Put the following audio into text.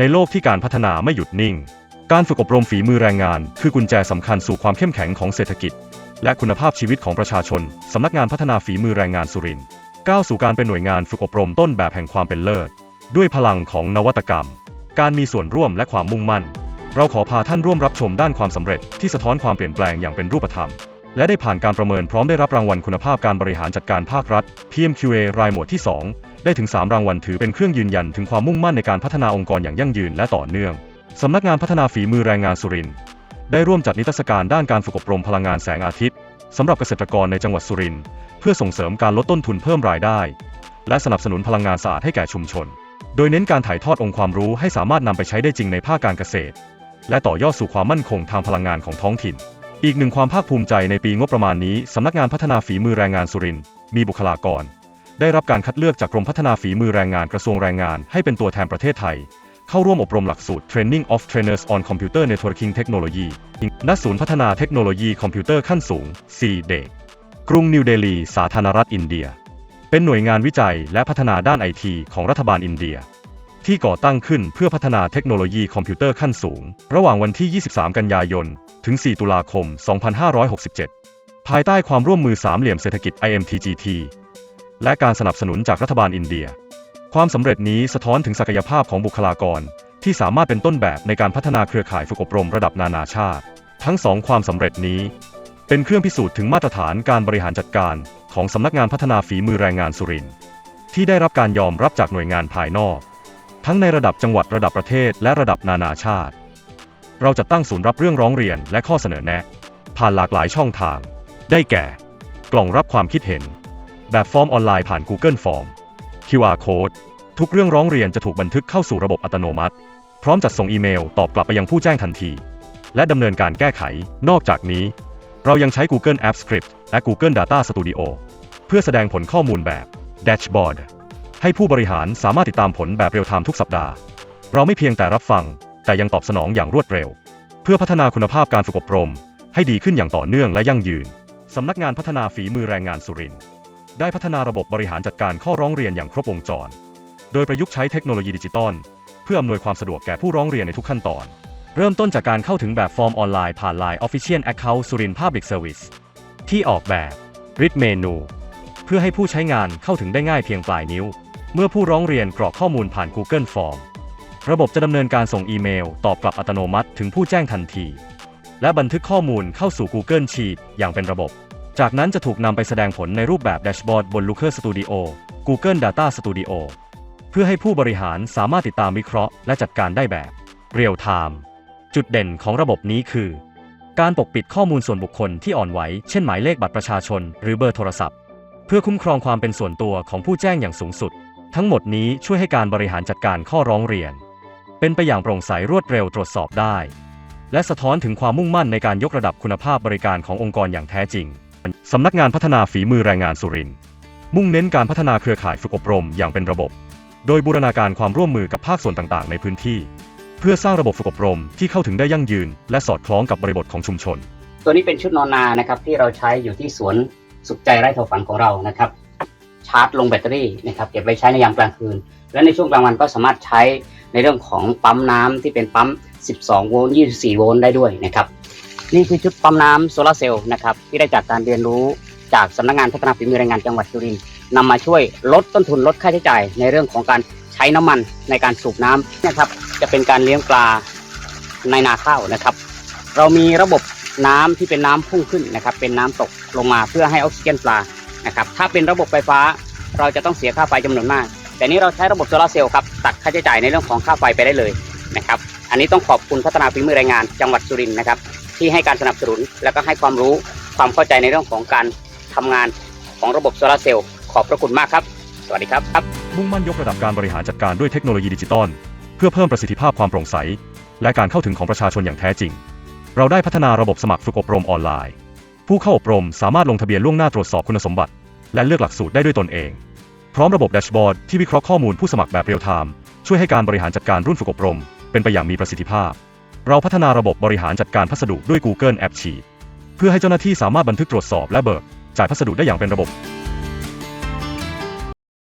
ในโลกที่การพัฒนาไม่หยุดนิ่ง การฝึกอบรมฝีมือแรงงาน คือกุญแจสำคัญสู่ความเข้มแข็งของเศรษฐกิจ และคุณภาพชีวิตของประชาชนสำนักงานพัฒนาฝีมือแรงงานสุรินทร์ก้าวสู่การเป็นหน่วยงานฝึกอบรมต้นแบบแห่งความเป็นเลิศ ด้วยพลังของนวัตกรรม การมีส่วนร่วมและความมุ่งมั่น เราขอพาท่านร่วมรับชมด้านความสำเร็จที่สะท้อนความเปลี่ยนแปลงอย่างเป็นรูปธรรม และได้ผ่านการประเมินพร้อมได้รับรางวัลคุณภาพการบริหารจัดการภาครัฐ PMQA รายหมวดที่ 2 ได้ถึง 3 รางวัลถือเป็นเครื่องยืนยันถึงความมุ่งมั่นในการพัฒนาองค์กรอย่างยั่งยืนและต่อเนื่อง สำนักงานพัฒนาฝีมือแรงงานสุรินทร์ได้ร่วมจัดนิทรรศการด้านการฝึกอบรมพลังงานแสงอาทิตย์สำหรับเกษตรกรในจังหวัดสุรินทร์เพื่อส่งเสริมการลดต้นทุนเพิ่มรายได้ และสนับสนุนพลังงานสะอาดให้แก่ชุมชน โดยเน้นการถ่ายทอดองค์ความรู้ให้สามารถนำไปใช้ได้จริงในภาคการเกษตร และต่อยอดสู่ความมั่นคงทางพลังงานของท้องถิ่น อีกหนึ่งความภาคภูมิใจในปีงบประมาณนี้สำนักงานพัฒนาฝีมือแรงงานสุรินทร์มีบุคลากร ได้รับการคัดเลือกจากกรมพัฒนาฝีมือแรงงานกระทรวงแรงงานให้เป็นตัวแทนประเทศไทย เข้าร่วมอบรมหลักสูตร Training of Trainers on Computer Networking Technology ณศูนย์พัฒนาเทคโนโลยีคอมพิวเตอร์ขั้นสูง c d e กรุงนิวเดลี สาธารณรัฐอินเดีย เป็นหน่วยงานวิจัยและพัฒนาด้านไอทีของรัฐบาลอินเดีย ที่ก่อตั้งขึ้นเพื่อพัฒนาเทคโนโลยีคอมพิวเตอร์ขั้นสูง ระหว่างวันที่ 23 กันยายน ถึง 4 ตุลาคม 2567 ภายใต้ความร่วมมือสามเหลี่ยมเศรษฐกิจ IMTGT และการสนับสนุนจากรัฐบาลอินเดีย ความสำเร็จนี้สะท้อนถึงศักยภาพของบุคลากร ที่สามารถเป็นต้นแบบในการพัฒนาเครือข่ายฝึกอบรมระดับนานาชาติ ทั้งสองความสำเร็จนี้ เป็นเครื่องพิสูจน์ถึงมาตรฐานการบริหารจัดการ ของสำนักงานพัฒนาฝีมือแรงงานสุรินทร์ที่ได้รับการยอมรับจากหน่วยงานภายนอก ทั้งในระดับจังหวัดระดับประเทศและระดับนานาชาติ เราจะตั้งศูนย์รับเรื่องร้องเรียนและข้อเสนอแนะ ผ่านหลากหลายช่องทาง ได้แก่ กล่องรับความคิดเห็น แบบฟอร์มออนไลน์ผ่าน Google Form QR Code ทุกเรื่องร้องเรียนจะถูกบันทึกเข้าสู่ระบบอัตโนมัติ พร้อมจัดส่งอีเมลตอบกลับไปยังผู้แจ้งทันที และดำเนินการแก้ไข นอกจากนี้ เรายังใช้ Google Apps Script และ Google Data Studio เพื่อแสดงผลข้อมูลแบบ Dashboard ให้ผู้บริหารสามารถติดตามผลแบบเรียลไทม์ทุกสัปดาห์ เราไม่เพียงแต่รับฟัง แต่ยังตอบสนองอย่างรวดเร็ว เพื่อพัฒนาคุณภาพการฝึกอบรม ให้ดีขึ้นอย่างต่อเนื่องและยั่งยืน สำนักงานพัฒนาฝีมือแรงงานสุรินทร์ ได้พัฒนาระบบบริหารจัดการข้อร้องเรียนอย่างครบวงจร โดยประยุกต์ใช้เทคโนโลยีดิจิตอลเพื่ออำนวยความสะดวกแก่ผู้ร้องเรียนในทุกขั้นตอน เริ่มต้นจากการเข้าถึงแบบฟอร์มออนไลน์ผ่าน Line Official Account สุรินทร์ Public Service ที่ออกแบบริดเมนู เพื่อให้ผู้ใช้งานเข้าถึงได้ง่ายเพียงปลายนิ้ว เมื่อผู้ร้องเรียนกรอกข้อมูลผ่าน Google Form ระบบจะดำเนินการส่งอีเมล ตอบกลับอัตโนมัติถึงผู้แจ้งทันที และบันทึกข้อมูลเข้าสู่ Google Sheet อย่างเป็นระบบ จากนั้นจะถูกนำไปแสดงผลในรูปแบบแดชบอร์ดบน Looker Studio Google Data Studio เพื่อให้ผู้บริหารสามารถติดตามวิเคราะห์และจัดการได้แบบเรียลไทม์จุดเด่นของระบบนี้คือ การปกปิดข้อมูลส่วนบุคคลที่อ่อนไหว เช่นหมายเลขบัตรประชาชน หรือเบอร์โทรศัพท์ เพื่อคุ้มครองความเป็นส่วนตัวของผู้แจ้งอย่างสูงสุด ทั้งหมดนี้ช่วยให้การบริหารจัดการข้อร้องเรียน เป็นไปอย่างโปร่งใสรวดเร็วตรวจสอบได้ และสะท้อนถึงความมุ่งมั่นในการยกระดับคุณภาพบริการขององค์กรอย่างแท้จริง สำนักงานพัฒนาฝีมือแรงงานสุรินทร์มุ่งเน้นการพัฒนาเครือข่ายฝึกอบรมอย่างเป็นระบบ โดยบูรณาการความร่วมมือกับภาคส่วนต่างๆ ในพื้นที่ เพื่อสร้างระบบฝึกอบรมที่เข้าถึงได้ยั่งยืน และสอดคล้องกับบริบทของชุมชน ตัวนี้เป็นชุดนอนนานะครับที่เราใช้อยู่ที่สวนสุขใจไร่โทฝันของเรานะครับ ชาร์จลงแบตเตอรี่นะครับเก็บไว้ใช้ในยามกลางคืน และในช่วงกลางวันก็สามารถใช้ในเรื่องของปั๊มน้ำที่เป็นปั๊ม 12 โวลต์ 24 โวลต์ได้ด้วยนะครับ นี่คือชุดปั๊มน้ำโซลาร์เซลล์นะครับที่ได้จากการเรียนรู้จากสำนักงานพัฒนาฝีมือแรงงานจังหวัดสุรินทร์นำมาช่วยลดต้นทุนลดค่าใช้จ่าย ในเรื่องของการใช้น้ำมันในการสูบน้ำนะครับ จะเป็นการเลี้ยงปลาในนาข้าวนะครับ เรามีระบบน้ำที่เป็นน้ำพุ่งขึ้นนะครับ เป็นน้ำตกลงมาเพื่อให้ออกซิเจนปลานะครับถ้าเป็นระบบไฟฟ้าเราจะต้องเสียค่าไฟจำนวนมาก แต่นี้เราใช้ระบบโซลาร์เซลล์ครับตัดค่าใช้จ่ายในเรื่องของค่าไฟไปได้เลยนะครับ อันนี้ต้องขอบคุณพัฒนาฝีมือแรงงานจังหวัดสุรินทร์นะครับ ที่ให้การสนับสนุน และก็ให้ความรู้ความเข้าใจในเรื่องของการทำงานของระบบโซลาร์เซลล์ขอบพระคุณมากครับ สวัสดีครับครับ มุ่งมั่นยกระดับการบริหารจัดการด้วยเทคโนโลยีดิจิตอลเพื่อเพิ่มประสิทธิภาพความโปร่งใส และการเข้าถึงของประชาชนอย่างแท้จริง เราได้พัฒนาระบบสมัครฝึกอบรมออนไลน์ ผู้เข้าอบรมสามารถลงทะเบียนล่วงหน้าตรวจสอบคุณสมบัติ และเลือกหลักสูตรได้ด้วยตนเอง พร้อมระบบแดชบอร์ดที่วิเคราะห์ข้อมูลผู้สมัครแบบเรียลไทม์ช่วยให้การบริหารจัดการรุ่นฝึกอบรม เป็นไปอย่างมีประสิทธิภาพ เราพัฒนาระบบบริหารจัดการพัสดุด้วย Google App Sheet เพื่อให้เจ้าหน้าที่สามารถบันทึกตรวจสอบและเบิกจ่ายพัสดุได้อย่างเป็นระบบ